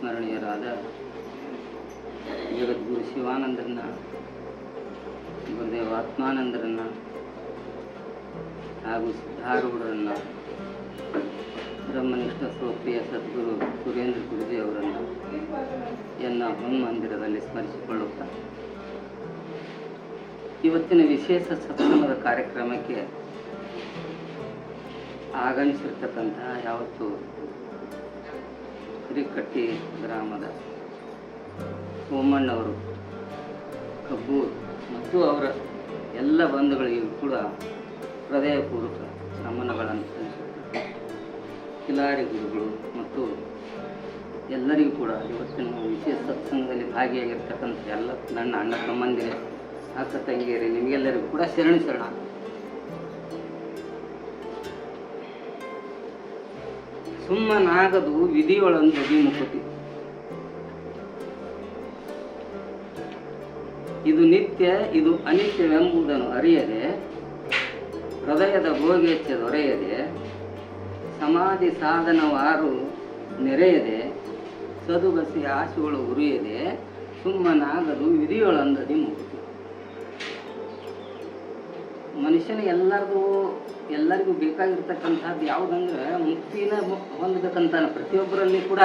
ಚಿರಸ್ಮರಣೀಯರಾದ ಜಗದ್ಗುರು ಶಿವಾನಂದರನ್ನ, ಗುರುದೇವ ಆತ್ಮಾನಂದರನ್ನ ಹಾಗೂ ಸಿದ್ಧಾರೂಢರನ್ನ, ಬ್ರಹ್ಮನಿಷ್ಠ ಸ್ವಪ್ರಿಯ ಸದ್ಗುರು ಸುರೇಂದ್ರ ಗುರುಜಿ ಅವರನ್ನು ಎನ್ನ ಹೊನ್ಮಂದಿರದಲ್ಲಿ ಸ್ಮರಿಸಿಕೊಳ್ಳುತ್ತಾ. ಇವತ್ತಿನ ವಿಶೇಷ ಸತ್ಸಂಗದ ಕಾರ್ಯಕ್ರಮಕ್ಕೆ ಆಗಮಿಸಿರ್ತಕ್ಕಂತಹ ಯಾವತ್ತು ಹಿರಿಕಟ್ಟಿ ಗ್ರಾಮದ ಸೋಮಣ್ಣವರು ಕಬ್ಬು ಮತ್ತು ಅವರ ಎಲ್ಲ ಬಂಧುಗಳಿಗೂ ಕೂಡ ಹೃದಯಪೂರ್ವಕ ನಮನಗಳನ್ನು ಸಲ್ಲಿಸುತ್ತಾರೆ. ಕಿಲಾರಿ ಗುರುಗಳು ಮತ್ತು ಎಲ್ಲರಿಗೂ ಕೂಡ ಇವತ್ತಿನ ವಿಶೇಷ ಸತ್ಸಂಗದಲ್ಲಿ ಭಾಗಿಯಾಗಿರ್ತಕ್ಕಂಥ ಎಲ್ಲ ನನ್ನ ಅಣ್ಣ ತಮ್ಮಂದಿರೇ, ಅಕ್ಕ ತಂಗಿಯರೇ, ನಿಮಗೆಲ್ಲರಿಗೂ ಕೂಡ ಶರಣು ಶರಣ ಸುಮ್ಮನಾಗದು ವಿಧಿಯೊಳಂದು ಮುಕುತಿ ಇದು ನಿತ್ಯ, ಇದು ಅನಿತ್ಯವೆಂಬುದನ್ನು ಅರಿಯದೆ, ಹೃದಯದ ಭೋಗೇಚ್ಛೆ ದೊರೆಯದೆ, ಸಮಾಧಿ ಸಾಧನವಾರು ನೆರೆಯದೆ, ಸದುಬಸಿ ಆಶೆಗಳು ಉರಿಯದೆ, ಸುಮ್ಮನಾಗದು ವಿಧಿಯೊಳಂದದಿ ಮುಕ್ತಿ ಮನುಷ್ಯನ ಎಲ್ಲರಿಗೂ ಎಲ್ಲರಿಗೂ ಬೇಕಾಗಿರ್ತಕ್ಕಂಥದ್ದು ಯಾವುದಂದ್ರೆ ಮುಕ್ತಿನ ಹೊಂದಬೇಕಂತಾನೆ. ಪ್ರತಿಯೊಬ್ಬರಲ್ಲಿ ಕೂಡ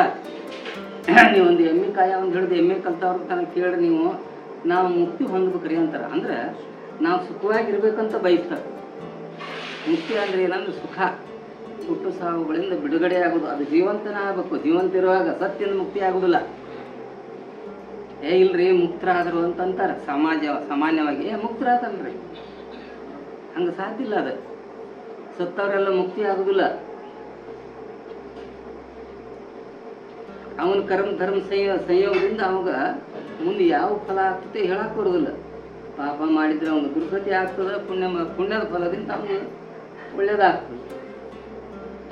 ನೀವು ಒಂದು ಎಮ್ಮೆ ಕಾಯ, ಒಂದು ಹಿಡಿದು ಎಮ್ಮೆ ಕಲ್ತವ್ರ ತನಕ ಕೇಳಿ ನೀವು, ನಾವು ಮುಕ್ತಿ ಹೊಂದ್ಬೇಕ್ರಿ ಅಂತಾರೆ. ಅಂದ್ರೆ ನಾವು ಸುಖವಾಗಿರ್ಬೇಕಂತ ಬಯಸ್ತಾರೆ. ಮುಕ್ತಿ ಅಂದ್ರೆ ಏನಂದ್ರೆ ಸುಖ. ಹುಟ್ಟು ಸಾವುಗಳಿಂದ ಬಿಡುಗಡೆ ಆಗೋದು. ಅದು ಜೀವಂತನ ಆಗಬೇಕು. ಜೀವಂತ ಇರುವಾಗ ಸತ್ಯದ ಮುಕ್ತಿ ಆಗುದಿಲ್ಲ. ಏ ಇಲ್ರಿ, ಮುಕ್ತರಾದರು ಅಂತಂತಾರೆ. ಸಮಾಜ, ಸಾಮಾನ್ಯವಾಗಿ, ಏ ಮುಕ್ತರಾದಲ್ರಿ ಹಂಗೆ ಸಾಧ್ಯ ಇಲ್ಲ ಅದು. ಸತ್ತವರೆಲ್ಲ ಮುಕ್ತಿ ಆಗುದಿಲ್ಲ. ಅವನ ಕರ್ಮ, ಧರ್ಮ ಸಂಯ, ಸಂಯೋಗದಿಂದ ಅವಾಗ ಮುಂದೆ ಯಾವ ಫಲ ಆಗ್ತದೆ ಹೇಳಕ್ ಬರೋದಿಲ್ಲ. ಪಾಪ ಮಾಡಿದ್ರೆ ಅವನು ದುರ್ಗತಿ ಆಗ್ತದ, ಪುಣ್ಯ ಪುಣ್ಯದ ಫಲದಿಂದ ಅವನು ಒಳ್ಳೇದಾಗ್ತದೆ.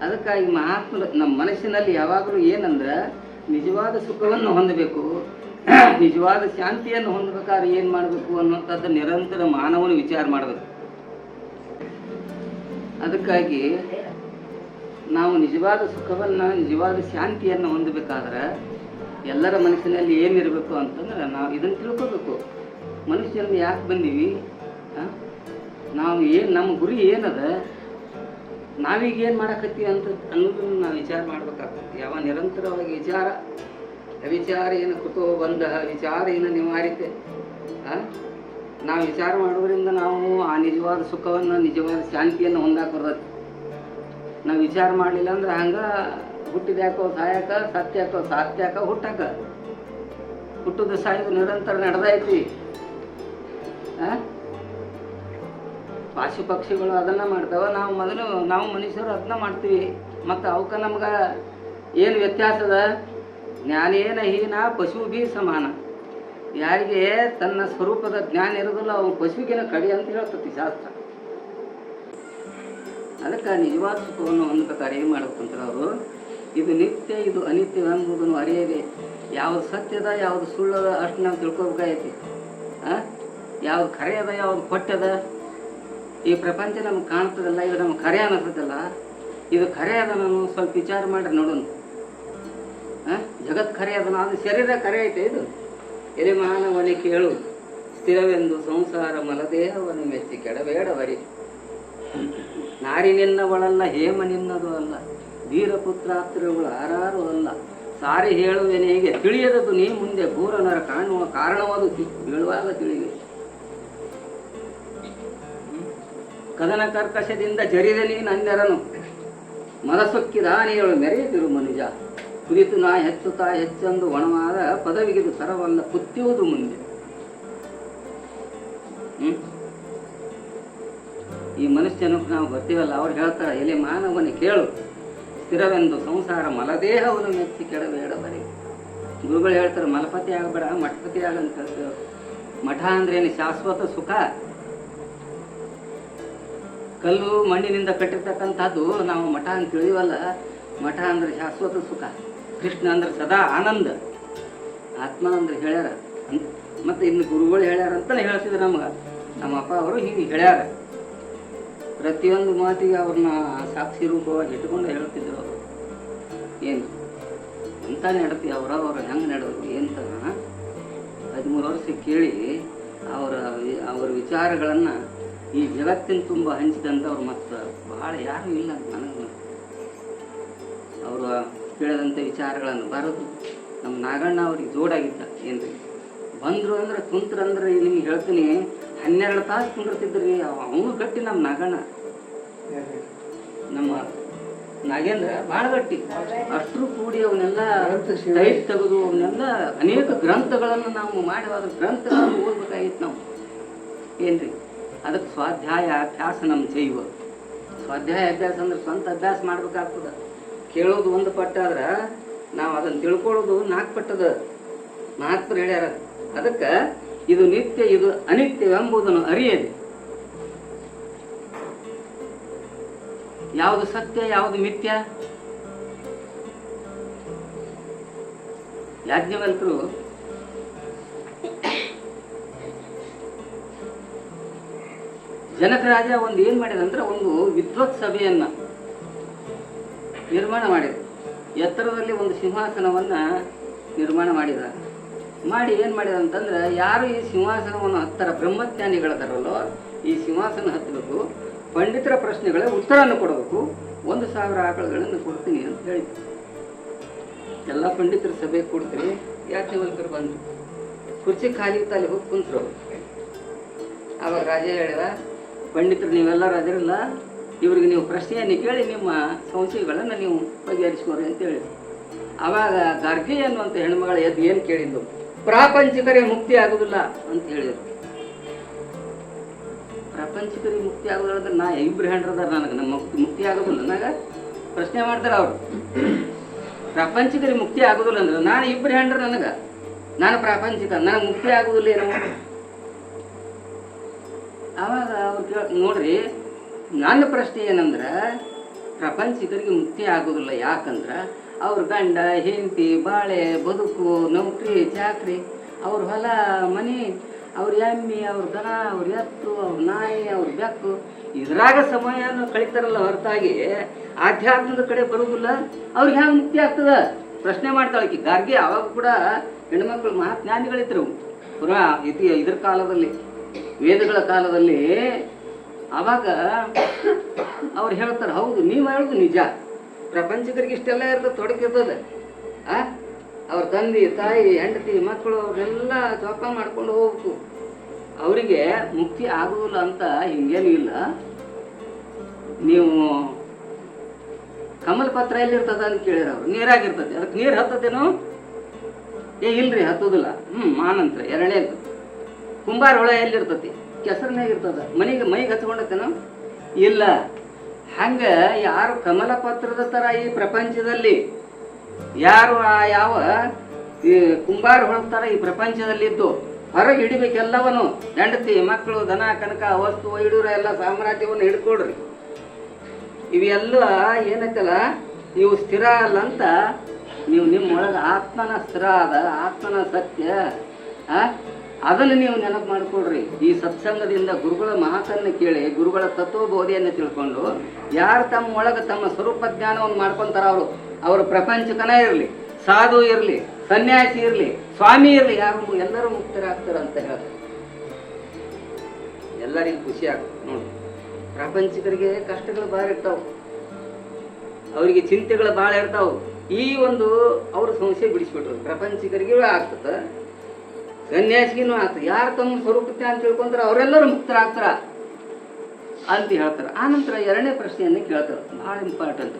ಅದಕ್ಕಾಗಿ ಮಹಾತ್ಮ ನಮ್ಮ ಮನಸ್ಸಿನಲ್ಲಿ ಯಾವಾಗಲೂ ಏನಂದ್ರೆ ನಿಜವಾದ ಸುಖವನ್ನು ಹೊಂದಬೇಕು. ನಿಜವಾದ ಶಾಂತಿಯನ್ನು ಹೊಂದಬೇಕಾದ್ರೆ ಏನು ಮಾಡಬೇಕು ಅನ್ನುವಂಥದ್ದು ನಿರಂತರ ಮಾನವನ ವಿಚಾರ ಮಾಡಬೇಕು. ಅದಕ್ಕಾಗಿ ನಾವು ನಿಜವಾದ ಸುಖವನ್ನು, ನಿಜವಾದ ಶಾಂತಿಯನ್ನು ಹೊಂದಬೇಕಾದ್ರೆ ಎಲ್ಲರ ಮನಸ್ಸಿನಲ್ಲಿ ಏನಿರಬೇಕು ಅಂತಂದ್ರೆ ನಾವು ಇದನ್ನು ತಿಳ್ಕೋಬೇಕು. ಮನುಷ್ಯರಲ್ಲಿ ಯಾಕೆ ಬಂದೀವಿ? ನಾವು ಏನು, ನಮ್ಮ ಗುರಿ ಏನದ? ನಾವೀಗ ಏನು ಮಾಡಕತ್ತೀವಿ ಅಂತ ಅನ್ನೋದನ್ನು ನಾವು ವಿಚಾರ ಮಾಡ್ಬೇಕಾಗ್ತದೆ. ಯಾವ ನಿರಂತರವಾಗಿ ವಿಚಾರ ಅವಿಚಾರ ಏನು ಕುತೋ ಬಂದ, ವಿಚಾರ ಏನು ನಿವಾರಿತೆ? ನಾವು ವಿಚಾರ ಮಾಡೋದ್ರಿಂದ ನಾವು ಆ ನಿಜವಾದ ಸುಖವನ್ನು, ನಿಜವಾದ ಶಾಂತಿಯನ್ನು ಹೊಂದಾಕ ನಾವು ವಿಚಾರ ಮಾಡಲಿಲ್ಲ ಅಂದ್ರೆ ಹಂಗ ಹುಟ್ಟಿದ್ಯಾಕೋ ಸಾಯಕ, ಸತ್ಯಾಕೋ ಸಾತ್ಯಾಕ ಹುಟ್ಟಾಕ. ಹುಟ್ಟುದು ಸಾಯೋದು ನಿರಂತರ ನಡೆದೈತಿ? ಪಾಶು ಪಕ್ಷಿಗಳು ಅದನ್ನ ಮಾಡ್ತಾವ. ನಾವು ಮೊದಲು, ನಾವು ಮನುಷ್ಯರು ಅದನ್ನ ಮಾಡ್ತೀವಿ. ಮತ್ತು ಅವಕ್ಕೆ ನಮ್ಗೆ ಏನು ವ್ಯತ್ಯಾಸದ? ಜ್ಞಾನೇನ ಹೀನ ಪಶು ಬಿ ಸಮಾನ. ಯಾರಿಗೆ ತನ್ನ ಸ್ವರೂಪದ ಜ್ಞಾನ ಇರೋದಿಲ್ಲ ಅವನು ಪಶುವಿಗಿನ ಕಡಿ ಅಂತ ಹೇಳ್ತತಿ ಶಾಸ್ತ್ರ. ಅದಕ್ಕೆ ನಿಜವಾದ ಸುಖವನ್ನು ಪ್ರಕಾರ ಏನು ಮಾಡ್ಬೇಕಂತಾರೆ ಅವರು, ಇದು ನಿತ್ಯ, ಇದು ಅನಿತ್ಯ ಅನಿತ್ಯವೆಂಬುದನ್ನು ಅರಿಯದೆ, ಯಾವುದು ಸತ್ಯದ ಯಾವುದು ಸುಳ್ಳದ ಅಷ್ಟು ನಾವು ತಿಳ್ಕೊಬೇಕಾಗೈತಿ. ಹಾಂ ಯಾವ್ದು ಖರೆ ಅದ, ಯಾವ್ದು ಕೊಟ್ಟದ ಈ ಪ್ರಪಂಚ ನಮ್ಗೆ ಕಾಣ್ತದಲ್ಲ, ಇದು ನಮ್ಗೆ ಖರೆ ಅನ್ನಿಸ್ತದಲ್ಲ ಇದು ಖರೆ ಅದ ನಾನು ಸ್ವಲ್ಪ ವಿಚಾರ ಮಾಡ್ರಿ ನೋಡೋಣ. ಹಾಂ ಜಗತ್ ಖರೆ ಅದ, ಅದು ಶರೀರ ಖರೆ ಐತೆ ಇದು. ಎಲೆ ಮಾನವನೇ ಕೇಳು. ಸ್ಥಿರವೆಂದು ಸಂಸಾರ ಮಲದೇಹವನ್ನು ಮೆಚ್ಚಿ ಕೆಡಬೇಡವರಿ. ನಾರಿ ನಿನ್ನವಳಲ್ಲ ಹೇಮ ನಿನ್ನದು ಅಲ್ಲ, ಧೀರಪುತ್ರಾತ್ರಗಳು ಆರಾರು ಅಲ್ಲ. ಸಾರಿ ಹೇಳುವೆನೆ ಹೀಗೆ, ತಿಳಿಯದದು ನೀ ಮುಂದೆ ಘೋರನರ ಕಾಣುವ ಕಾರಣವಾದು ಬೀಳುವಾಗ ತಿಳಿವೆ. ಕದನ ಕರ್ಕಶದಿಂದ ಜರಿದ ನೀ ನನ್ನೆರನು ಮನಸೊಕ್ಕಿದ ನೀಳು ಮನುಜ. ಕುರಿತು ನಾ ಹೆಚ್ಚುತ್ತಾ ಹೆಚ್ಚೆಂದು ಒಣವಾದ ಪದವಿಗಿದು ತರವಲ್ಲ ಕುತ್ತಿಯುವುದು ಮುಂದೆ. ಈ ಮನುಷ್ಯನ ನಾವು ಬರ್ತೀವಲ್ಲ ಅವ್ರು ಹೇಳ್ತಾರೆ, ಎಲೆ ಮಾನವನ ಕೇಳು. ಸ್ಥಿರವೆಂದು ಸಂಸಾರ ಮಲದೇಹವನ್ನು ಮೆಚ್ಚಿ ಕೆಡಬೇಡ ಬರೀ. ಗುರುಗಳು ಹೇಳ್ತಾರೆ, ಮಲಪತಿ ಆಗಬೇಡ, ಮಠಪತಿ ಆಗಂತ ಮಠ ಅಂದ್ರೆ ಏನು ಶಾಶ್ವತ ಸುಖ? ಕಲ್ಲು ಮಣ್ಣಿನಿಂದ ಕಟ್ಟಿರ್ತಕ್ಕಂಥದ್ದು ನಾವು ಮಠ ಅಂತ ತಿಳಿಯುವಲ್ಲ ಮಠ ಅಂದ್ರೆ ಶಾಶ್ವತ ಸುಖ. ಕೃಷ್ಣ ಅಂದ್ರೆ ಸದಾ ಆನಂದ. ಆತ್ಮ ಅಂದ್ರೆ ಹೇಳ್ಯಾರ. ಅಂತ ಮತ್ತೆ ಇನ್ನು ಗುರುಗಳು ಹೇಳ್ಯಾರ ಅಂತಾನೆ ಹೇಳ್ತಿದ್ರು ನಮ್ಗೆ. ನಮ್ಮ ಅಪ್ಪ ಅವರು ಹೀಗೆ ಹೇಳ್ಯಾರ. ಪ್ರತಿಯೊಂದು ಮಾತಿಗೆ ಅವ್ರನ್ನ ಸಾಕ್ಷಿ ರೂಪವಾಗಿ ಇಟ್ಕೊಂಡು ಹೇಳ್ತಿದ್ರು ಅವರು. ಏನು? ಎಂಥ ನಡತಿ ಅವ್ರು ಹೆಂಗೆ ನಡೆದ್ರು, ಎಂತ? ಹದಿಮೂರು ವರ್ಷ ಕೇಳಿ ಅವರ ಅವರ ವಿಚಾರಗಳನ್ನು ಈ ಜಗತ್ತಿನ ತುಂಬ ಹಂಚಿದಂಥವ್ರು ಮತ್ತು ಭಾಳ ಯಾರೂ ಇಲ್ಲ ನನಗೆ ಅವರು ಕೇಳಿದಂಥ ವಿಚಾರಗಳನ್ನು ಬರೋದು ನಮ್ಮ ನಾಗಣ್ಣ ಅವ್ರಿಗೆ ಜೋಡಾಗಿದ್ದ, ಏನ್ರಿ? ಬಂದರು ಅಂದ್ರೆ ಕುಂತ್ರ ಅಂದ್ರೆ ನಿಮ್ಗೆ ಹೇಳ್ತೀನಿ, ಹನ್ನೆರಡು ತಾಸು ಕುಂದಿರ್ತಿದ್ರಿ ಅವನು ಗಟ್ಟಿ ನಮ್ಮ ನಾಗಣ್ಣ. ನಮ್ಮ ನಾಗೇಂದ್ರ ಭಾಳ ಗಟ್ಟಿ. ಅಷ್ಟರು ಕೂಡಿ ಅವನ್ನೆಲ್ಲ ಟೈಟ್ ತೆಗೆದು ಅವನ್ನೆಲ್ಲ ಅನೇಕ ಗ್ರಂಥಗಳನ್ನು ನಾವು ಮಾಡಿ ಅದ್ರ ಗ್ರಂಥಗಳನ್ನು ಓದ್ಬೇಕಾಗಿತ್ತು ನಾವು. ಏನ್ರಿ? ಅದಕ್ಕೆ ಸ್ವಾಧ್ಯಾಯ ಅಭ್ಯಾಸ ನಮ್ಮ ಜೈವ. ಸ್ವಾಧ್ಯಾಯ ಅಭ್ಯಾಸ ಅಂದ್ರೆ ಸ್ವಂತ ಅಭ್ಯಾಸ ಮಾಡ್ಬೇಕಾಗ್ತದ. ಕೇಳೋದು ಒಂದು ಪಟ್ಟ ಆದ್ರೆ ನಾವು ಅದನ್ನು ತಿಳ್ಕೊಳ್ಳೋದು ನಾಲ್ಕು ಪಟ್ಟದ. ಮಹಾತ್ಮರು ಹೇಳ್ಯಾರ. ಅದಕ್ಕೆ ಇದು ನಿತ್ಯ, ಇದು ಅನಿತ್ಯ ಎಂಬುದನ್ನು ಅರಿಯದೆ. ಯಾವುದು ಸತ್ಯ, ಯಾವುದು ಮಿಥ್ಯ? ಯಾಜ್ಞವಲ್ಕರು ಜನಕ ರಾಜ ಒಂದು ಏನ್ ಮಾಡಿದಂದ್ರೆ ಒಂದು ವಿದ್ವತ್ ಸಭೆಯನ್ನ ನಿರ್ಮಾಣ ಮಾಡಿದ ಎತ್ತರದಲ್ಲಿ ಒಂದು ಸಿಂಹಾಸನವನ್ನ ನಿರ್ಮಾಣ ಮಾಡಿದ ಮಾಡಿ ಏನು ಮಾಡಿದ ಅಂತಂದ್ರೆ, ಯಾರು ಈ ಸಿಂಹಾಸನವನ್ನು ಹತ್ತರ ಬ್ರಹ್ಮಜ್ಞಾನಿಗಳದಾರಲ್ಲೋ, ಈ ಸಿಂಹಾಸನ ಹತ್ತಬೇಕು ಪಂಡಿತರ ಪ್ರಶ್ನೆಗಳ ಉತ್ತರವನ್ನು ಕೊಡಬೇಕು, ಒಂದು ಸಾವಿರ ಆಕಳುಗಳನ್ನು ಕೊಡ್ತೀನಿ ಅಂತ ಹೇಳಿದ್ರು. ಎಲ್ಲ ಪಂಡಿತರ ಸಭೆ ಕೊಡ್ತೀರಿ ಯಾಜ್ಞವಲ್ಕರು ಬಂದರು? ಕುರ್ಚಿ ಖಾಲಿ ಅಲ್ಲಿ ಹೋಗಿ ಕುಂತರು ಅವಾಗ ರಾಜ ಹೇಳಿದ, ಪಂಡಿತರು ನೀವೆಲ್ಲ ಅದಿರಲ್ಲ ಇವ್ರಿಗೆ ನೀವು ಪ್ರಶ್ನೆಯನ್ನು ಕೇಳಿ ನಿಮ್ಮ ಸಂಶಯಗಳನ್ನು ನೀವು ಬಗೆಹರಿಸಿಕೊರಿ ಅಂತ ಹೇಳಿ. ಆವಾಗ ಗರ್ಗೆ ಅನ್ನುವಂಥ ಹೆಣ್ಮಗಳ ಎದ್ದು ಏನು ಕೇಳಿದ್ದು? ಪ್ರಾಪಂಚಿಕರೇ ಮುಕ್ತಿ ಆಗುದಿಲ್ಲ ಅಂತ ಹೇಳಿದರು. ಪ್ರಪಂಚಿಕರಿಗೆ ಮುಕ್ತಿ ಆಗೋದಿಲ್ಲ ಅಂದ್ರೆ ನಾ ಇಬ್ರು ಹೆಂಡ್ರದಾರ ನನಗೆ. ನಮ್ಮ ಮುಕ್ತಿ ಮುಕ್ತಿ ಆಗೋದಿಲ್ಲ ನನಗೆ ಪ್ರಶ್ನೆ ಮಾಡ್ತಾರೆ ಅವರು. ಪ್ರಾಪಂಚಿಕರಿಗೆ ಮುಕ್ತಿ ಆಗೋದಿಲ್ಲ ಅಂದ್ರೆ ನಾನು ಇಬ್ರು ಹೆಂಡ್ರ ನನಗೆ. ನಾನು ಪ್ರಾಪಂಚಿಕ. ನನಗೆ ಮುಕ್ತಿ ಆಗೋದಿಲ್ಲ ಏನೋ. ಆವಾಗ ಅವ್ರು ಕೇಳ ನೋಡ್ರಿ ನನ್ನ ಪ್ರಶ್ನೆ ಏನಂದ್ರೆ ಪ್ರಪಂಚಿಕರಿಗೆ ಮುಕ್ತಿ ಆಗೋದಿಲ್ಲ ಯಾಕಂದ್ರೆ, ಅವ್ರ ಗಂಡ, ಹೆಂಡತಿ, ಬಾಳೆ, ಬದುಕು, ನೌಕರಿ, ಚಾಕ್ರಿ, ಅವ್ರ ಹೊಲ, ಮನೆ, ಅವ್ರ ಎಮ್ಮಿ, ಅವ್ರ ದನ, ಅವ್ರ ಎತ್ತು, ಅವ್ರ ನಾಯಿ, ಅವ್ರ ಬೆಕ್ಕು, ಇದ್ರಾಗ ಸಮಯನ ಕಳೀತಾರಲ್ಲ ಹೊರತಾಗಿ, ಆಧ್ಯಾತ್ಮದ ಕಡೆ ಬರುವುದಿಲ್ಲ ಅವ್ರಿಗೆ ಹ್ಯಾಂಗ ಮುಕ್ತಿ ಆಗ್ತದ? ಪ್ರಶ್ನೆ ಮಾಡ್ತಾಳೆ ಗಾರ್ಗೆ ಗಾರ್ಗಿ ಅವಾಗ ಕೂಡ ಹೆಣ್ಮಕ್ಳು ಮಹಾಜ್ಞಾನಿಗಳಿದ್ರು ಪುರಾ ಇತಿ ಇದ್ರ ಕಾಲದಲ್ಲಿ, ವೇದಗಳ ಕಾಲದಲ್ಲಿ ಅವಾಗ ಅವ್ರು ಹೇಳ್ತಾರೆ, ಹೌದು, ನೀವು ಹೇಳೋದು ನಿಜ. ಪ್ರಪಂಚಕರಿಗೆ ಇಷ್ಟೆಲ್ಲ ಇರ್ತದೆ ತೊಡಕಿರ್ತದೆ ಆ? ಅವ್ರ ತಂದೆ, ತಾಯಿ, ಹೆಂಡತಿ, ಮಕ್ಕಳು, ಅವ್ರನ್ನೆಲ್ಲ ಜೋಪಾನ ಮಾಡ್ಕೊಂಡು ಹೋಗ್ಬೇಕು. ಅವರಿಗೆ ಮುಕ್ತಿ ಆಗುವುದಿಲ್ಲ ಅಂತ ಹಿಂಗೇನು ಇಲ್ಲ. ನೀವು ಕಮಲ ಪತ್ರ ಎಲ್ಲಿರ್ತದ ಅಂತ ಕೇಳಿರ ಅವ್ರು, ನೀರಾಗಿರ್ತದೆ. ಅದಕ್ಕೆ ನೀರು ಹತ್ತದೇನೋ? ಏ, ಇಲ್ರಿ, ಹತ್ತೋದಿಲ್ಲ. ಹ್ಞೂ ಮಾನಂತ್ರ ಎರಡನೇದು ಕುಂಬಾರ ಹೊಳೆ ಎಲ್ಲಿರ್ತತಿ ಕೆಸರಿನಾಗ ಇರ್ತದ. ಮನೆಗೆ ಮೈಗೆ ಹಚ್ಕೊಂಡತನ ಇಲ್ಲ. ಹಂಗೆ ಯಾರು ಕಮಲ ಪತ್ರದ ತರ ಈ ಪ್ರಪಂಚದಲ್ಲಿ, ಯಾರು ಆ ಯಾವ, ಈ ಕುಂಬಾರ ಹೊಳಗ್ತಾರ ಈ ಪ್ರಪಂಚದಲ್ಲಿದ್ದು, ಹೊರಗೆ ಹಿಡಿಬೇಕೆಲ್ಲವನು ಹೆಂಡತಿ ಮಕ್ಕಳು ದನ, ಕನಕ, ವಸ್ತು ಹಿಡಿದ್ರ ಎಲ್ಲ ಸಾಮ್ರಾಜ್ಯವನ್ನು ಹಿಡ್ಕೊಡ್ರಿ. ಇವೆಲ್ಲ ಏನೈತಲ್ಲ ನೀವು ಸ್ಥಿರ ಅಲ್ಲ ಅಂತ ನೀವು ನಿಮ್ಮೊಳಗೆ ಆತ್ಮನ ಸ್ಥಿರ ಅದ ಆತ್ಮನ ಸತ್ಯ, ಆ? ಅದನ್ನು ನೀವು ನೆನಪು ಮಾಡಿಕೊಡ್ರಿ ಈ ಸತ್ಸಂಗದಿಂದ ಗುರುಗಳ ಮಹಾತನ್ನ ಕೇಳಿ, ಗುರುಗಳ ತತ್ವಬೋಧೆಯನ್ನು ತಿಳ್ಕೊಂಡು, ಯಾರು ತಮ್ಮ ಒಳಗೆ ತಮ್ಮ ಸ್ವರೂಪ ಜ್ಞಾನವನ್ನು ಮಾಡ್ಕೊಂತಾರ ಅವರು, ಅವ್ರ ಪ್ರಪಂಚಕನ ಇರಲಿ, ಸಾಧು ಇರಲಿ, ಸನ್ಯಾಸಿ ಇರಲಿ, ಸ್ವಾಮಿ ಇರಲಿ, ಯಾರು ಎಲ್ಲರೂ ಮುಕ್ತರಾಗ್ತಾರೆ ಅಂತ ಹೇಳ್ತಾರೆ. ಎಲ್ಲರಿಗೂ ಖುಷಿ ಆಗ್ತದೆ ನೋಡಿ. ಪ್ರಾಪಂಚಿಕರಿಗೆ ಕಷ್ಟಗಳು ಭಾಳ ಇರ್ತಾವ. ಅವರಿಗೆ ಚಿಂತೆಗಳು ಭಾಳ ಇರ್ತಾವ. ಈ ಒಂದು ಅವರು ಸಮಸ್ಯೆ ಬಿಡಿಸ್ಬಿಟ್ರು. ಪ್ರಪಂಚಿಕರಿಗೆ ಆಗ್ತದ. ಸನ್ಯಾಸಿಗಿನೂ ಆತ. ಯಾರು ತಮ್ಮ ಸ್ವರೂಪತೆ ಅಂತ ತಿಳ್ಕೊಂತಾರ ಅವರೆಲ್ಲರೂ ಮುಕ್ತರಾಗ್ತಾರ ಅಂತ ಹೇಳ್ತಾರೆ. ಆನಂತರ ಎರಡನೇ ಪ್ರಶ್ನೆಯನ್ನು ಕೇಳ್ತಾರೆ. ಭಾಳ ಇಂಪಾರ್ಟೆಂಟ್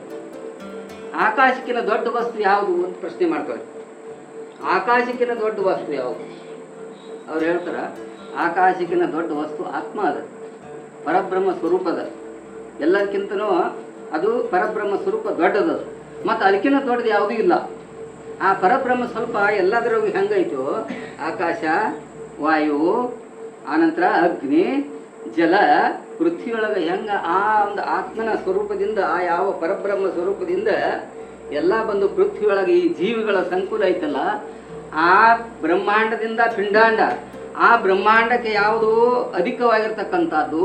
ಆಕಾಶಕ್ಕಿನ ದೊಡ್ಡ ವಸ್ತು ಯಾವುದು ಅಂತ ಪ್ರಶ್ನೆ ಮಾಡ್ತಾರೆ. ಆಕಾಶಕ್ಕಿನ ದೊಡ್ಡ ವಸ್ತು ಯಾವುದು? ಅವ್ರು ಹೇಳ್ತಾರ ಆಕಾಶಕ್ಕಿನ ದೊಡ್ಡ ವಸ್ತು ಆತ್ಮ ಅದ. ಪರಬ್ರಹ್ಮ ಸ್ವರೂಪದ ಎಲ್ಲದಕ್ಕಿಂತನೂ ಅದು ಪರಬ್ರಹ್ಮ ಸ್ವರೂಪ ದೊಡ್ಡದದು ಮತ್ತು ಅದಕ್ಕಿಂತ ದೊಡ್ಡದು ಯಾವುದೂ ಇಲ್ಲ. ಆ ಪರಬ್ರಹ್ಮ ಸ್ವಲ್ಪ ಎಲ್ಲದರೂ ಹೆಂಗೈತು, ಆಕಾಶ, ವಾಯು, ಆನಂತರ ಅಗ್ನಿ, ಜಲ, ಪೃಥ್ವಿಯೊಳಗೆ ಹೆಂಗ ಆ ಒಂದು ಆತ್ಮನ ಸ್ವರೂಪದಿಂದ, ಆ ಯಾವ ಪರಬ್ರಹ್ಮ ಸ್ವರೂಪದಿಂದ ಎಲ್ಲ ಬಂದು ಪೃಥ್ವಿಯೊಳಗೆ ಈ ಜೀವಿಗಳ ಸಂಕುಲ ಐತಲ್ಲ, ಆ ಬ್ರಹ್ಮಾಂಡದಿಂದ ಪಿಂಡಾಂಡ, ಆ ಬ್ರಹ್ಮಾಂಡಕ್ಕೆ ಯಾವುದು ಅಧಿಕವಾಗಿರ್ತಕ್ಕಂಥದ್ದು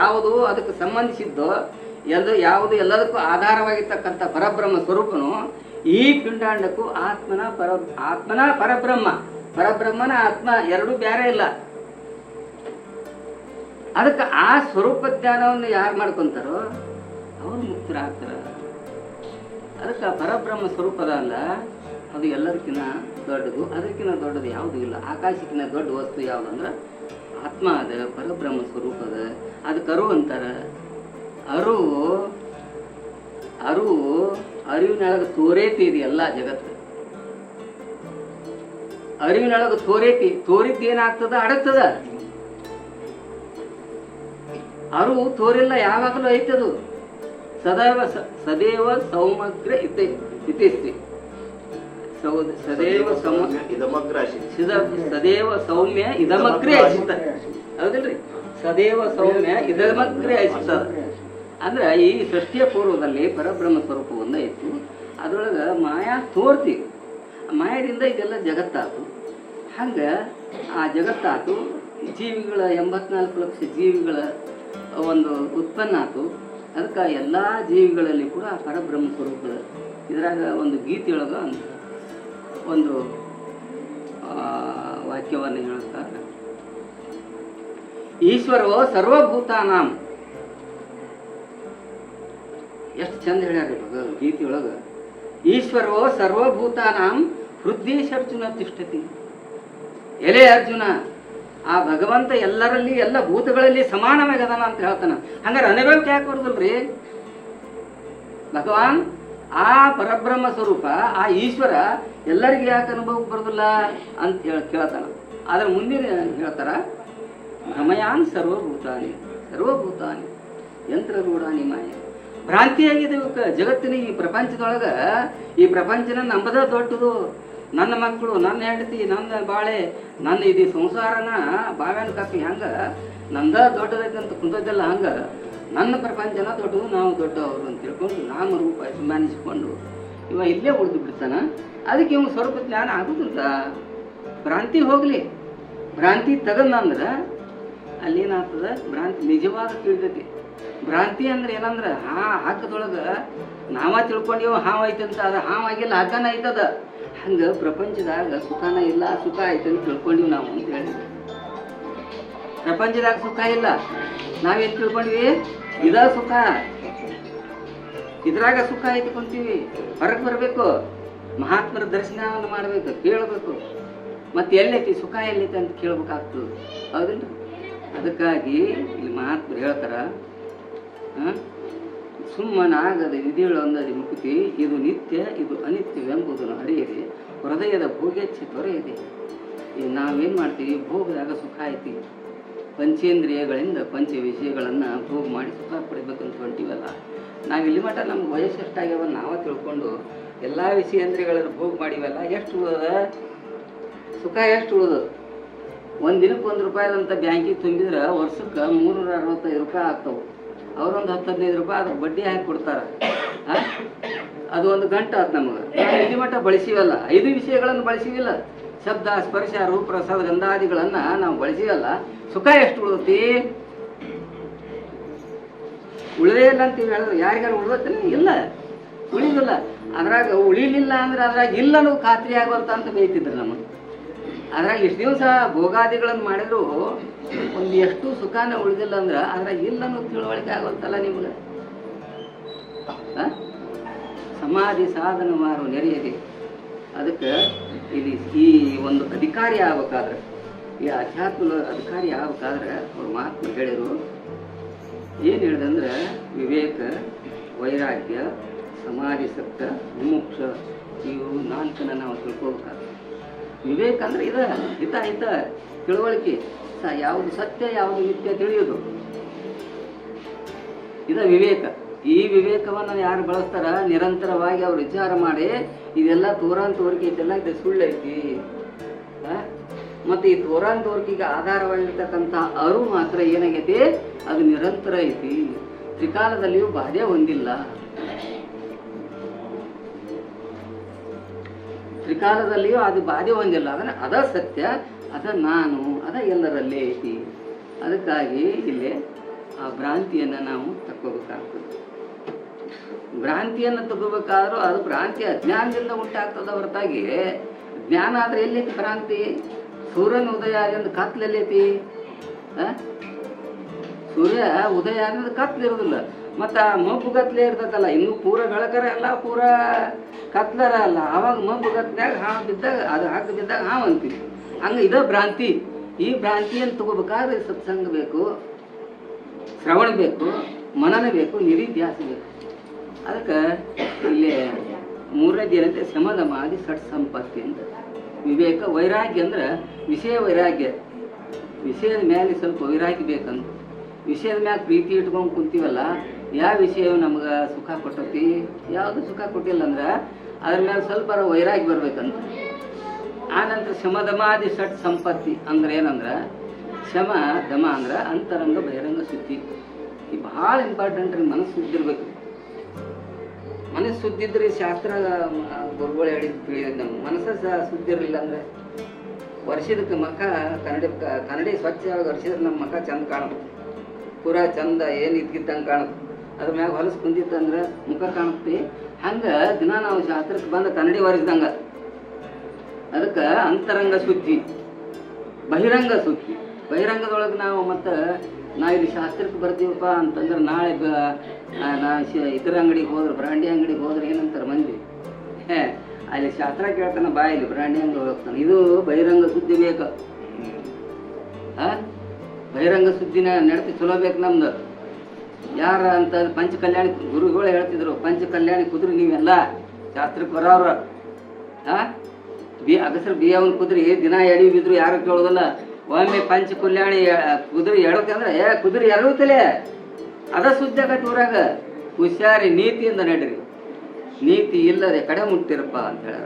ಯಾವುದು ಅದಕ್ಕೆ ಸಂಬಂಧಿಸಿದ್ದು, ಎಲ್ಲ, ಯಾವುದು ಎಲ್ಲದಕ್ಕೂ ಆಧಾರವಾಗಿರ್ತಕ್ಕಂಥ ಪರಬ್ರಹ್ಮ ಸ್ವರೂಪನು ಈ ಪಿಂಡಾಂಡಕ್ಕೂ ಆತ್ಮನ ಪರ ಆತ್ಮನ ಪರಬ್ರಹ್ಮ. ಪರಬ್ರಹ್ಮನ ಆತ್ಮ ಎರಡೂ ಬೇರೆ ಇಲ್ಲ. ಅದಕ್ಕೆ ಆ ಸ್ವರೂಪ ಜ್ಞಾನವನ್ನು ಯಾರು ಮಾಡ್ಕೊಂತಾರೋ ಅವರು ಮುಕ್ತರಾಗ್ತಾರ. ಅದಕ್ಕೆ ಪರಬ್ರಹ್ಮ ಸ್ವರೂಪದ ಅಲ್ಲ ಅದು ಎಲ್ಲದಕ್ಕಿಂತ ದೊಡ್ಡದು ಅದಕ್ಕಿಂತ ದೊಡ್ಡದು ಯಾವುದೂ ಇಲ್ಲ. ಆಕಾಶಕ್ಕಿಂತ ದೊಡ್ಡ ವಸ್ತು ಯಾವುದಂದ್ರೆ ಆತ್ಮ ಅದ, ಪರಬ್ರಹ್ಮ ಸ್ವರೂಪ ಅದ. ಅದಕ್ಕೆ ಅರು ಅಂತಾರ. ಅರು ಅರು ಅರಿವಿನೊಳಗೆ ತೋರೇತಿ ಇದೆ ಎಲ್ಲ ಜಗತ್ತು. ಅರಿವಿನೊಳಗೆ ತೋರೇತಿ ತೋರಿದ್ದು ಏನಾಗ್ತದ ಅಡಗ್ತದ? ಅರು ತೋರಿಲ್ಲ ಯಾವಾಗಲೂ ಐತದು. ಸದೈವ ಸದೇವ ಸೌಮಗ್ರ ಇತೆ ಇತಿಸ್ತಿ. ಸೌದ- ಸದೇವ ಸಿದ- ಸದೇವ ಸೌಮ್ಯ ಇದಮಗ್ರೆ ಹೌದಿಲ್ರಿ? ಸದೇವ ಸೌಮ್ಯ ಇದಮಗ್ರೆ ಅಸಿತ ಅಂದ್ರೆ ಈ ಸೃಷ್ಟಿಯ ಪೂರ್ವದಲ್ಲಿ ಪರಬ್ರಹ್ಮ ಸ್ವರೂಪ ಒಂದೇ ಇತ್ತು. ಅದ್ರೊಳಗೆ ಮಾಯಾ ತೋರ್ತಿ. ಮಾಯದಿಂದ ಇದೆಲ್ಲ ಜಗತ್ತಾತು. ಹಂಗೆ ಆ ಜಗತ್ತಾತು. ಜೀವಿಗಳ ಎಂಬತ್ನಾಲ್ಕು ಲಕ್ಷ ಜೀವಿಗಳ ಒಂದು ಉತ್ಪನ್ನ ಆತು. ಅದಕ್ಕೆ ಎಲ್ಲ ಜೀವಿಗಳಲ್ಲಿ ಕೂಡ ಆ ಪರಬ್ರಹ್ಮ ಸ್ವರೂಪ. ಇದ್ರಾಗ ಒಂದು ಗೀತೆಯೊಳಗೆ ಒಂದು ವಾಕ್ಯವನ್ನು ಹೇಳುತ್ತಾರೆ. ಈಶ್ವರೋ ಸರ್ವಭೂತಾನಾಂ. ಎಷ್ಟು ಚಂದ ಹೇಳ್ಯಾರ ಗೀತೆ ಒಳಗೆ ಈಶ್ವರೋ ಸರ್ವಭೂತಾನಾಂ ಹೃದಯೇಶರ್ಜುನ ತಿಷ್ಠತಿ. ಎಲೆ ಅರ್ಜುನ, ಆ ಭಗವಂತ ಎಲ್ಲರಲ್ಲಿ, ಎಲ್ಲ ಭೂತಗಳಲ್ಲಿ ಸಮಾನವಾಗಿ ಅದಾನ ಅಂತ ಹೇಳ್ತಾನ. ಹಂಗಾರೆ ಅನುಭವಕ್ಕೆ ಯಾಕೆ ಬರ್ದಲ್ರಿ? ಭಗವಾನ್, ಆ ಪರಬ್ರಹ್ಮ ಸ್ವರೂಪ, ಆ ಈಶ್ವರ ಎಲ್ಲರಿಗೆ ಯಾಕೆ ಅನುಭವಕ್ಕೆ ಬರೋದಿಲ್ಲ ಅಂತ ಹೇಳಿ, ಕೇಳ್ತಾನ. ಆದ್ರೆ ಮುಂದಿನ ಹೇಳ್ತಾರ, ಭ್ರಮಯಾನ್ ಸರ್ವಭೂತಾನಿ ಸರ್ವಭೂತಾನಿ, ಯಂತ್ರರೂಢಾನಿ ಮಾಯ. ಭ್ರಾಂತಿಯಾಗಿದೆ ಜಗತ್ತಿನ ಈ ಪ್ರಪಂಚದೊಳಗ ಈ ಪ್ರಪಂಚನ ನಂಬದ ದೊಡ್ಡದು. ನನ್ನ ಮಕ್ಕಳು, ನನ್ನ ಹೆಂಡತಿ, ನನ್ನ ಬಾಳೆ, ನನ್ನ ಇದು ಸಂಸಾರನ ಬಾವ್ಯಾನ ಕಪ್ಪಿ ಹಂಗ ನಂದ ಅಂತ ಕುಂತದ್ದೆಲ್ಲ ಹಂಗ? ನನ್ನ ಪ್ರಪಂಚನ ದೊಡ್ಡದು, ನಾವು ದೊಡ್ಡವರು ಅಂತ ತಿಳ್ಕೊಂಡು ನಾಮ ರೂಪ ಅಭಿಮಾನಿಸಿಕೊಂಡು ಇವ ಇಲ್ಲೇ ಉಳಿದು ಬಿಡ್ತಾನ. ಅದಕ್ಕೆ ಇವ್ ಸ್ವಲ್ಪ ಜ್ಞಾನ ಆಗುದಿಲ್ಲ. ಭ್ರಾಂತಿ ಹೋಗಲಿ. ಭ್ರಾಂತಿ ತಗಂದಂದ್ರೆ ಅಲ್ಲೇನಾಗ್ತದ? ಭ್ರಾಂತಿ ನಿಜವಾದ ತಿಳಿದೈತಿ ಭ್ರಾಂತಿ ಅಂದ್ರೆ ಏನಂದ್ರ ಹಾ ಹಕ್ಕದೊಳಗೆ ನಾವ ತಿಳ್ಕೊಂಡೀವ ಹಾವ್ ಐತಂತ ಅದ, ಹಾವ್ ಆಗಿಲ್ಲ ಹಗ್ಗನ ಐತದ. ಹಂಗ ಪ್ರಪಂಚದಾಗ ಸುಖನ ಇಲ್ಲ, ಸುಖ ಐತೆ ಅಂತ ತಿಳ್ಕೊಂಡಿವಿ ನಾವು ಅಂತ ಹೇಳಿ. ಪ್ರಪಂಚದಾಗ ಸುಖ ಇಲ್ಲ, ನಾವೇನ್ ತಿಳ್ಕೊಂಡ್ವಿ? ಇದ ಸುಖ. ಇದ್ರಾಗ ಸುಖ ಐತಿ ಕುಂತೀವಿ. ಹೊರಗೆ ಬರಬೇಕು. ಮಹಾತ್ಮರ ದರ್ಶನವನ್ನು ಮಾಡಬೇಕು, ಕೇಳಬೇಕು. ಮತ್ತೆ ಎಲ್ಲೈತಿ, ಸುಖ ಎಲ್ಲೈತಿ ಅಂತ ಕೇಳ್ಬೇಕಾಗ್ತದೆ. ಹೌದಿಲ್ಲ ಅದಕ್ಕಾಗಿ ಇಲ್ಲಿ ಮಹಾತ್ಮರು ಹೇಳ್ತಾರ ಸುಮ್ಮನಾಗದ ವಿಧಿಗಳೊಂದರಿ ಮುಕ್ತಿ, ಇದು ನಿತ್ಯ, ಇದು ಅನಿತ್ಯವೆಂಬುದನ್ನು ಅರಿಯಿರಿ ಹೃದಯದ ತೊರೆಯಿದೆ. ನಾವು ನಾವೇನು ಮಾಡ್ತೀವಿ? ಭೋಗದಾಗ ಸುಖ ಐತಿ ಪಂಚೇಂದ್ರಿಯಗಳಿಂದ ಪಂಚ ವಿಷಯಗಳನ್ನು ಭೋಗ ಮಾಡಿ ಸುಖ ಪಡಿಬೇಕಂತ ಹೊಂಟಿವಲ್ಲ. ಇಲ್ಲಿ ಮಟ್ಟ ನಮ್ಗೆ ವಯಸ್ಸು ನಾವೇ ತಿಳ್ಕೊಂಡು ಎಲ್ಲ ವಿಷಯೇಂದ್ರಿಯಗಳನ್ನು ಭೋಗ ಮಾಡಿವಲ್ಲ, ಎಷ್ಟು ಉಳದ ಸುಖ ಎಷ್ಟು ಉಳಿದು ಒಂದು ದಿನಕ್ಕೆ ಒಂದು ರೂಪಾಯಿದಂತ ಬ್ಯಾಂಕಿಗೆ ತುಂಬಿದ್ರೆ ವರ್ಷಕ್ಕೆ ಮೂರ್ನೂರ ಅರವತ್ತೈದು ರೂಪಾಯಿ ಆಗ್ತಾವೆ. ಅವ್ರೊಂದು ಹತ್ತು ಹದಿನೈದು ರೂಪಾಯಿ ಅದಕ್ಕೆ ಬಡ್ಡಿ ಹಾಕಿ ಕೊಡ್ತಾರೆ? ಅದು ಒಂದು ಗಂಟೆ ಆಯ್ತು ನಮಗೆ. ಐದು ಮಟ್ಟ ಬಳಸಿವಲ್ಲ. ಐದು ವಿಷಯಗಳನ್ನು ಬಳಸಿವಿಲ್ಲ. ಶಬ್ದ, ಸ್ಪರ್ಶ ರೂಪ ರಸದ ಗಂಧಾದಿಗಳನ್ನು ನಾವು ಬಳಸಿವಲ್ಲ. ಸುಖ ಎಷ್ಟು ಉಳಿದತಿ? ಉಳಿದೇ ಇಲ್ಲ ಅಂತೀವಿ ಹೇಳಿದ್ರೆ ಯಾರಿಗಾರು ಉಳಿದತ್ತೇನೆ? ಇಲ್ಲ. ಉಳಿದಿಲ್ಲ. ಅದ್ರಾಗ ಉಳಿಲಿಲ್ಲ ಅಂದ್ರೆ ಅದ್ರಾಗ ಇಲ್ಲ ಖಾತ್ರಿ ಆಗುವಂತ ಅಂತ ಬೈತಿದ್ರು ನಮಗೆ. ಅದ್ರಾಗ ಎಷ್ಟು ದಿವಸ ಭೋಗಾದಿಗಳನ್ನು ಮಾಡಿದ್ರು, ಒಂದು ಎಷ್ಟು ಸುಖಾನ ಉಳಿದಿಲ್ಲ ಅಂದ್ರೆ ಅದ್ರಾಗ ಇಲ್ಲ ಅನ್ನೋದು ತಿಳುವಳಿಕೆ ಆಗುತ್ತಲ್ಲ ನಿಮ್ಗೆ? ಸಮಾಧಿ ಸಾಧನ ಮಾರು ನೆರೆಯದೆ. ಅದಕ್ಕೆ ಇಲ್ಲಿ ಈ ಒಂದು ಅಧಿಕಾರಿ ಆಗ್ಬೇಕಾದ್ರೆ, ಈ ಅಧ್ಯಾತ್ಮದ ಅಧಿಕಾರಿ ಆಗ್ಬೇಕಾದ್ರೆ ಅವ್ರ ಮಾತು ಹೇಳಿದರು. ಏನು ಹೇಳಿದಂದ್ರೆ, ವಿವೇಕ, ವೈರಾಗ್ಯ, ಸಮಾಧಿ ಸಕ್ತ ವಿಮೋಕ್ಷ ಇವು ನಾಲ್ಕನ್ನ ನಾವು ತಿಳ್ಕೊಬೇಕಾದ್ರೆ. ವಿವೇಕ ಅಂದ್ರೆ ಇದ, ಹಿತ ಹಿತ, ತಿಳುವಳಿಕೆ. ಯಾವುದು ಸತ್ಯ, ಯಾವುದು ನಿತ್ಯ ತಿಳಿಯೋದು ಇದ ವಿವೇಕ. ಈ ವಿವೇಕವನ್ನು ಯಾರು ಬಳಸ್ತಾರ? ನಿರಂತರವಾಗಿ ಅವ್ರು ವಿಚಾರ ಮಾಡಿ, ಇದೆಲ್ಲ ತೋರಾನ್ ತೋರಿಕೆ ಇದೆಲ್ಲ ಇದು ಸುಳ್ಳೈತಿ ಮತ್ತೆ ಈ ತೋರಾನ್ ತೋರಿಕೆಗೆ ಆಧಾರವಾಗಿರ್ತಕ್ಕಂಥ ಅರು ಮಾತ್ರ ಏನಾಗೈತಿ? ಅದು ನಿರಂತರ ಐತಿ. ತ್ರಿಕಾಲದಲ್ಲಿಯೂ ಬಾಧೆ ಹೊಂದಿಲ್ಲ. ತ್ರಿಕಾಲದಲ್ಲಿಯೂ ಅದು ಬಾಧೆ ಹೊಂದಿಲ್ಲ. ಅದನ್ನು ಅದ ಸತ್ಯ, ಅದ ನಾನು, ಅದ ಎಲ್ಲರಲ್ಲಿ ಐತಿ. ಅದಕ್ಕಾಗಿ ಇಲ್ಲಿ ಆ ಭ್ರಾಂತಿಯನ್ನು ನಾವು ತಕ್ಕೋಬೇಕಾಗ್ತದೆ. ಭ್ರಾಂತಿಯನ್ನು ತಗೋಬೇಕಾದ್ರೂ ಅದು ಭ್ರಾಂತಿ ಅಜ್ಞಾನದಿಂದ ಉಂಟಾಗ್ತದ ಹೊರತಾಗಿ. ಜ್ಞಾನ ಆದರೆ ಎಲ್ಲೈತಿ ಭ್ರಾಂತಿ? ಸೂರ್ಯನ ಉದಯ ಕತ್ಲೆಲ್ಲೈತಿ ಐತಿ. ಸೂರ್ಯ ಉದಯ ಆಗಿಂದ ಕತ್ಲಿರೋದಿಲ್ಲ. ಮತ್ತು ಆ ಮಬ್ಬು ಕತ್ಲೆ ಇರ್ತದಲ್ಲ ಇನ್ನೂ ಪೂರ ಗಳಕರ ಅಲ್ಲ ಪೂರ ಕತ್ಲರ ಅಲ್ಲ. ಆವಾಗ ಗತ್ನ್ಯಾಗ ಹಾವು ಬಿದ್ದಾಗ, ಅದು ಹಾಕ ಬಿದ್ದಾಗ ಹಾವು ಅಂತೀವಿ. ಹಂಗೆ ಇದು ಭ್ರಾಂತಿ. ಈ ಭ್ರಾಂತಿಯನ್ನು ತಗೋಬೇಕಾದ್ರೆ ಸತ್ಸಂಗ ಬೇಕು, ಶ್ರವಣ ಬೇಕು, ಮನನ ಬೇಕು ನಿರೀಧ್ಯಾಸ ಬೇಕು. ಅದಕ್ಕೆ ಇಲ್ಲಿ ಮೂರನೇ ಏನಂತೆ? ಶಮದಮಾದಿ ಸಟ್ ಸಂಪತ್ತಿ ಅಂತ. ವಿವೇಕ ವೈರಾಗ್ಯ ಅಂದ್ರೆ ವಿಷಯ ವೈರಾಗ್ಯ. ವಿಷಯದ ಮೇಲೆ ಸ್ವಲ್ಪ ವೈರಾಗ್ಯ ಬೇಕಂತ. ವಿಷಯದ ಮ್ಯಾಗ ಪ್ರೀತಿ ಇಟ್ಕೊಂಡು ಕುಂತೀವಲ್ಲ ಯಾವ ವಿಷಯ ನಮ್ಗೆ ಸುಖ ಕೊಟ್ಟತಿ? ಯಾವುದು ಸುಖ ಕೊಟ್ಟಿಲ್ಲ ಅಂದ್ರೆ ಅದ್ರ ಮೇಲೆ ಸ್ವಲ್ಪ ವೈರಾಗಿ ಬರ್ಬೇಕಂತ. ಆನಂತರ ಶಮಧಮಾದಿ ಷಟ್ ಸಂಪತ್ತಿ ಅಂದ್ರೆ ಏನಂದ್ರೆ ಶಮ ದಮ ಅಂದ್ರೆ ಅಂತರಂಗ ಬಹಿರಂಗ ಶುದ್ಧಿ. ಈ ಭಾಳ ಇಂಪಾರ್ಟೆಂಟ್ ರೀ ಮನಸ್ಸು ಶುದ್ಧಿರ್ಬೇಕು. ಮನಸ್ಸು ಸುದ್ದಿದ್ರೆ ಶಾಸ್ತ್ರ ಗುರುಗಳು ಹೇಳಿದ್ ತಿಳಿಯೋದು ನಮ್ಮ ಮನಸ್ಸು ಸುದ್ದಿ ಇರಲಿಲ್ಲ ಅಂದ್ರೆ ವರ್ಷದಕ್ಕೆ ಮಖ ಕನ್ನಡಿ ಕನ್ನಡಿ ಸ್ವಚ್ಛವಾಗಿ ವರ್ಷದ ನಮ್ಮ ಮಖ ಚಂದ ಕಾಣುತ್ತೆ. ಪೂರಾ ಚಂದ ಏನು ಇದ್ಗಿದ್ದಂಗೆ ಕಾಣುತ್ತೆ. ಅದ್ರ ಮ್ಯಾಗ ಹೊಲಸು ಕುಂದಿತ್ತಂದ್ರೆ ಮುಖ ಕಾಣುತ್ತೆ. ಹಂಗೆ ದಿನ ನಾವು ಶಾಸ್ತ್ರಕ್ಕೆ ಬಂದು ಕನ್ನಡಿ ಒರೆಸ್ದಂಗೆ ಅದಕ್ಕೆ ಅಂತರಂಗ ಶುದ್ಧಿ ಬಹಿರಂಗ ಶುದ್ಧಿ ಬಹಿರಂಗದೊಳಗೆ ನಾವು ಮತ್ತು ನಾ ಇಲ್ಲಿ ಶಾಸ್ತ್ರಕ್ಕೆ ಬರ್ತೀವಪ್ಪ ಅಂತಂದ್ರೆ ನಾಳೆ ಬ ಇತರ ಅಂಗಡಿಗೆ ಹೋದ್ರೆ, ಬ್ರಾಂಡಿ ಅಂಗಡಿಗೆ ಹೋದ್ರೆ ಏನಂತಾರೆ ಮಂದಿ. ಹೇ, ಅಲ್ಲಿ ಶಾಸ್ತ್ರ ಕೇಳ್ತಾನೆ ಬಾಯಲ್ಲಿ ಬ್ರಾಂಡಿ ಅಂಗಡಿ ಹೋಗ್ತಾನೆ. ಇದು ಬಹಿರಂಗ ಸುದ್ದಿ ಬೇಕು. ಆ ಬಹಿರಂಗ ಸುದ್ದಿನ ನಡೆಸಿ ಚಲೋ ಬೇಕು ನಮ್ದು. ಯಾರ ಅಂತ ಪಂಚ ಕಲ್ಯಾಣಿ ಗುರುಗಳು ಹೇಳ್ತಿದ್ರು ಪಂಚ ಕಲ್ಯಾಣಿ ಕುದುರೆ ನೀವೆಲ್ಲ ಶಾಸ್ತ್ರಕ್ಕೆ ಬರೋರು ಹಾಂ ಬಿ, ಅಗಸರು ಅವನ ಕುದುರೆ ದಿನ ಎಡಿ ಬಿದ್ರು, ಯಾರು ಕೇಳೋದಲ್ಲ. ಒಮ್ಮೆ ಪಂಚ ಕಲ್ಯಾಣಿ ಕುದುರೆ ಎಡುತ್ತೆ ಅಂದ್ರೆ, ಏ, ಕುದುರೆ ಎರುತ್ತಲೇ ಅದ ಸುದ್ದಿ ಆಗತ್ತೆ ಊರಾಗ. ಹುಷಾರಿ, ನೀತಿಯಿಂದ ನಡ್ರಿ. ನೀತಿ ಇಲ್ಲದೆ ಕಡೆ ಮುಟ್ಟಿರಪ್ಪ ಅಂತ ಹೇಳ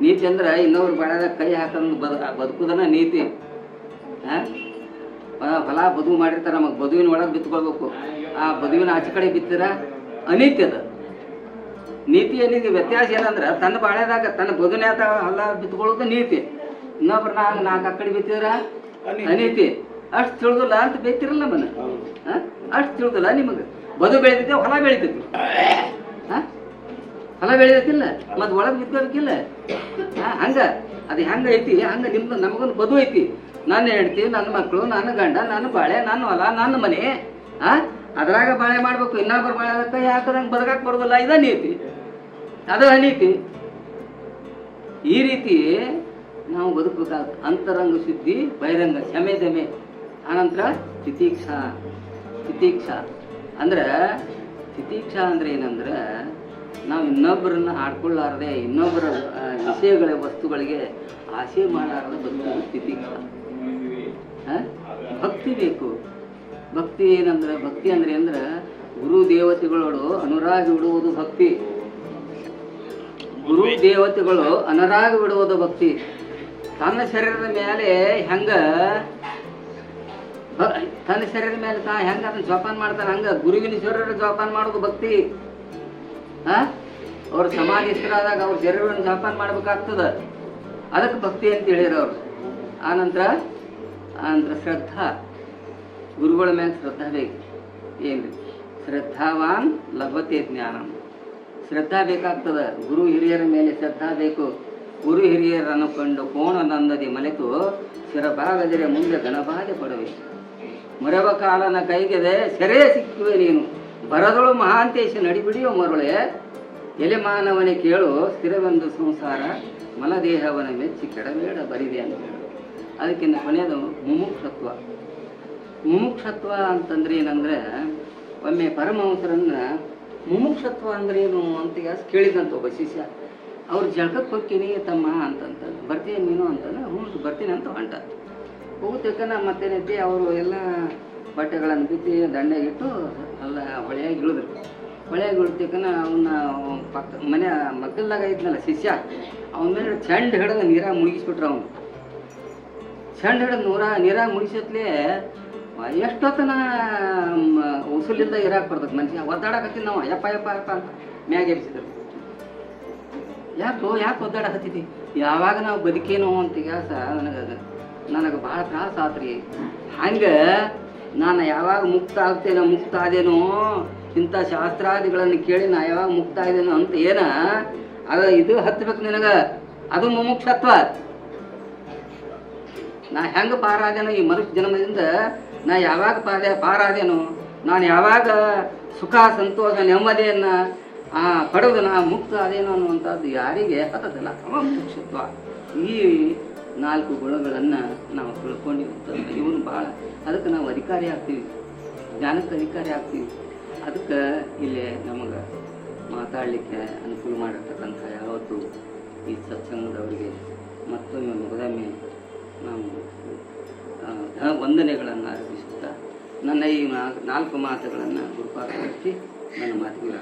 ನೀತಿ ಅಂದ್ರೆ ಇನ್ನೊಬ್ರು ಬಡದ ಕೈ ಹಾಕೊಂಡು ಬದ, ಬದುಕುದನ ನೀತಿ. ಆ? ಹೊಲ ಬದುವು ಮಾಡಿರ್ತಾರೆ ನಮಗೆ ಬದುವಿನ ಒಳಗೆ ಬಿತ್ಕೊಳ್ಬೇಕು. ಆ ಬದುವಿನ ಆಚೆ ಕಡೆ ಬಿತ್ತಿರ ಅನೀತಿ ಅದ. ನೀತಿ ಏನಿದೆ ವ್ಯತ್ಯಾಸ ಏನಂದ್ರೆ ತನ್ನ ಬಾಳೆದಾಗ ತನ್ನ ಬದುನ್ಯಾತ ಹೊಲ ಬಿತ್ಕೊಳ್ಳೋದು ನೀತಿ. ಇನ್ನೊಬ್ರು ನಾಲ್ಕು ನಾಲ್ಕು ಆ ಕಡೆ ಬಿತ್ತಿದ್ರ ಅನೀತಿ. ಅಷ್ಟು ತಿಳಿದಿಲ್ಲ ಅಂತ ಬೇಯ್ತಿರಲ್ಲ ಮನ ಅಷ್ಟು ತಿಳಿದಿಲ್ಲ ನಿಮಗೆ. ಬದು ಬೆಳೆದಿದ್ದೆ ಹೊಲ ಬೆಳಿತೈತಿ? ಹೊಲ ಬೆಳಿತೈತಿಲ್ಲ ಮತ್ತೆ ಒಳಗೆ ಬಿತ್ಕೋಬೇಕಿಲ್ಲ ಆ, ಹಂಗ. ಅದು ಹೆಂಗ ಐತಿ ಹಂಗ ನಿಮ್ದು ನಮಗೊಂದು ಬದು ಐತಿ. ನನ್ನ ಹೆಂಡತಿ, ನನ್ನ ಮಕ್ಕಳು ನನ್ನ ಗಂಡ, ನನ್ನ ಬಾಳೆ, ನನ್ನ ಹೊಲ, ನನ್ನ ಮನೆ, ಆ? ಅದ್ರಾಗ ಬಾಳೆ ಮಾಡ್ಬೇಕು ಇನ್ನೊಬ್ಬರು ಬಾಳೆ ಕೈ ಹಾಕದಂಗೆ ಬದುಕಕ್ಕೆ ಬರೋದಿಲ್ಲ? ಇದ ನೀತಿ. ಅದು ಅನೀತಿ ಈ ರೀತಿ ನಾವು ಬದುಕಬೇಕಾದ ಅಂತರಂಗ ಸುದ್ದಿ ಬಹಿರಂಗ ಶಮೆ ದಮೆ ಆನಂತರ ತಿತೀಕ್ಷಾ. ತಿತೀಕ್ಷಾ. ಅಂದ್ರೆ ತಿತೀಕ್ಷಾ ಅಂದ್ರೆ ಏನಂದ್ರೆ ನಾವು ಇನ್ನೊಬ್ಬರನ್ನ ಆಡ್ಕೊಳ್ಳಾರದೆ, ಇನ್ನೊಬ್ಬರ ವಿಷಯಗಳ, ವಸ್ತುಗಳಿಗೆ ಆಸೆ ಮಾಡಾರದ ಬದುಕು ತಿತೀಕ್ಷಾ? ಭಕ್ತಿ ಬೇಕು. ಭಕ್ತಿ ಏನಂದ್ರೆ, ಭಕ್ತಿ ಅಂದ್ರೆ ಅಂದ್ರೆ ಗುರು ದೇವತೆಗಳೋಡು ಅನುರಾಗ ಬಿಡುವುದು ಭಕ್ತಿ. ಗುರು ದೇವತೆಗಳು ಅನುರಾಗ ಬಿಡುವುದು ಭಕ್ತಿ. ತನ್ನ ಶರೀರದ ಮೇಲೆ ಹೆಂಗ ತನ್ನ ಶರೀರದ ಮೇಲೆ ತಾ ಹೆಂಗ ಅದನ್ನ ಜೋಪಾನ ಮಾಡ್ತಾನೆ, ಹಂಗ ಗುರುವಿನ ಶರೀರ ಜೋಪಾನ ಮಾಡೋದು ಭಕ್ತಿ. ಆ ಅವ್ರ ಸಮಾಧಿಸ್ಥರಾದಾಗ ಅವ್ರ ಶರೀರವನ್ನು ಜೋಪಾನ ಮಾಡ್ಬೇಕಾಗ್ತದ. ಅದಕ್ಕೆ ಭಕ್ತಿ ಅಂತ ಹೇಳಿರೋರು ಆ ಆನಂತರ ಆನಂತರ ಶ್ರದ್ಧಾ. ಗುರುಗಳ ಮೇಲೆ ಶ್ರದ್ಧಾ ಬೇಕು. ಏನ್ರಿ? ಶ್ರದ್ಧಾವಾನ್ ಲಭತೆ ಜ್ಞಾನ. ಶ್ರದ್ಧಾ ಬೇಕಾಗ್ತದ. ಗುರು ಹಿರಿಯರ ಮೇಲೆ ಶ್ರದ್ಧಾ ಬೇಕು. ಗುರು ಹಿರಿಯರನ್ನು ಕಂಡು ಕೋಣ ನಂದದಿ ಮಲೆತು ಶಿರಭಾಗದರೆ ಮುಂದೆ ಗಣಬಾಧೆ ಪಡುವೆ ಮರವ ಕಾಲನ ಕೈಗೆದೆ ಸೆರೆ ಸಿಕ್ಕುವೆ ನೀನು. ಬರದಳು ಮಹಾಂತೇಶ ನಡಿಬಿಡಿಯೋ ಮರುಳೆ. ಎಲೆ ಮಾನವನೇ ಕೇಳು, ಸ್ಥಿರವೆಂದು ಸಂಸಾರ, ಮಲದೇಹವನ ಮೆಚ್ಚಿ ಕೆಡಬೇಡ ಬರಿದೆ ಅಂತ ಅದಕ್ಕಿಂತ ಕೊನೆಯದು ಮುಮುಕ್ಷತ್ವ. ಮುಮುಕ್ಷತ್ವ ಅಂತಂದ್ರೆ ಏನಂದ್ರೆ, ಒಮ್ಮೆ ಪರಮಹಂಸರನ್ನ ಮುಮುಕ್ಷತ್ವ ಅಂದ್ರೆ ಏನು ಅಂತ ಕೇಳಿದಂತ ಒಬ್ಬ ಶಿಷ್ಯ. ಅವ್ರು ಜಳಕಕ್ಕೆ ಹೋಗ್ತೀನಿ ತಮ್ಮ ಅಂತಂತ ಬರ್ತೀನಿ ನೀನು ಅಂತಂದ್ರೆ ಹ್ಞೂ ಬರ್ತೀನಿ ಅಂತ ಹೊಂಟ. ಹೋಗುತ್ತಕ್ಕನ ಮತ್ತೇನೈತಿ, ಅವರು ಎಲ್ಲ ಬಟ್ಟೆಗಳನ್ನು ಬಿತ್ತಿ ದಂಡೆಗಿಟ್ಟು ಎಲ್ಲ ಹೊಳೆಯಾಗಿ ಇಳಿದ್ರು. ಹೊಳೆಯಾಗಿ ಇಳ್ತಕ್ಕನ ಅವನ್ನ ಪಕ್ಕ ಮನೆ ಮಗ್ಗಲ್ದಾಗ ಐತ್ನಲ್ಲ ಶಿಷ್ಯ, ಅವನ ಮೇಲೆ ಚಂಡ್ ಹಿಡಿದು ನೀರಾಗ ಮುಳುಗಿಸ್ಬಿಟ್ರು ಅವನು. ಚಂಡ್ ಹಿಡಿದು ನೂರ ನೀರಾಗ ಮುಳುಗಿಸತ್ಲೆ ಎಷ್ಟೊತ್ತನ ಉಸುಲಿಂದ ಇರಾಕ್ ಬರ್ತದೆ ಮನುಷ್ಯ. ಒದ್ದಾಡಕತ್ತೀನಿ ನಾವು, ಯಪ್ಪ ಯಪ್ಪ ಯಪ್ಪ ಅಂತ ಮ್ಯಾಗ ಎಬ್ಸಿದ್ರು ಯಾಕೋ, ಯಾಕೆ ಒದ್ದಾಡಕತ್ತಿದ್ದಿ ಯಾವಾಗ ನಾವು ಬದುಕೇನೋ ಅಂತ ಗ್ಯಾಸ ನನಗೆ ನನಗೆ ಭಾಳ ತ್ರಾಸ ಆತ್ರಿ. ಹಂಗೆ ನಾನು ಯಾವಾಗ ಮುಕ್ತ ಆಗ್ತೇನೋ, ಮುಕ್ತ ಆದೇನೋ, ಇಂಥ ಶಾಸ್ತ್ರಾದಿಗಳನ್ನು ಕೇಳಿ ನಾ ಯಾವಾಗ ಮುಕ್ತ ಆದೇನೋ ಅಂತ ಏನ, ಅದು ಇದು ಹತ್ತಬೇಕು ನಿನಗ. ಅದು ಮುಮುಕ್ಷತ್ವ. ನಾ ಹೆಂಗೆ ಪಾರಾದೇನೋ ಈ ಮನುಷ್ಯ ಜನ್ಮದಿಂದ ನಾ ಯಾವಾಗ ಪಾದ ಪಾರಾದೇನೋ, ನಾನು ಯಾವಾಗ ಸುಖ, ಸಂತೋಷ, ನೆಮ್ಮದಿಯನ್ನು ಪಡೆದು ನಾ ಮುಕ್ತ ಅದೇನೋ ಅನ್ನುವಂಥದ್ದು ಯಾರಿಗೆ ಹತ್ತದಿಲ್ಲ ಅವಕ್ಷತ್ವ ಈ ನಾಲ್ಕು ಗುಣಗಳನ್ನು ನಾವು ತಿಳ್ಕೊಂಡಿವಿ ಅಂತಂದ್ರೆ ಇವನು ಭಾಳ ಅದಕ್ಕೆ ನಾವು ಅಧಿಕಾರಿ ಆಗ್ತೀವಿ. ಜ್ಞಾನಕ್ಕೆ ಅಧಿಕಾರಿ ಆಗ್ತೀವಿ. ಅದಕ್ಕೆ ಇಲ್ಲಿ ನಮಗೆ ಮಾತಾಡಲಿಕ್ಕೆ ಅನುಕೂಲ ಮಾಡಿರ್ತಕ್ಕಂಥ ಯಾವತ್ತು ಈ ಸತ್ಸಂಗದವರಿಗೆ ಮತ್ತೊಮ್ಮೆ ಮುಗದೊಮ್ಮೆ ಧ- ವಂದನೆಗಳನ್ನು ಅರ್ಪಿಸುತ್ತಾ ನನ್ನ ಈ ನಾಲ್ಕು ಮಾತುಗಳನ್ನು ಗುರುಪಾಕಿ ನನ್ನ ಮಾತುಗಳ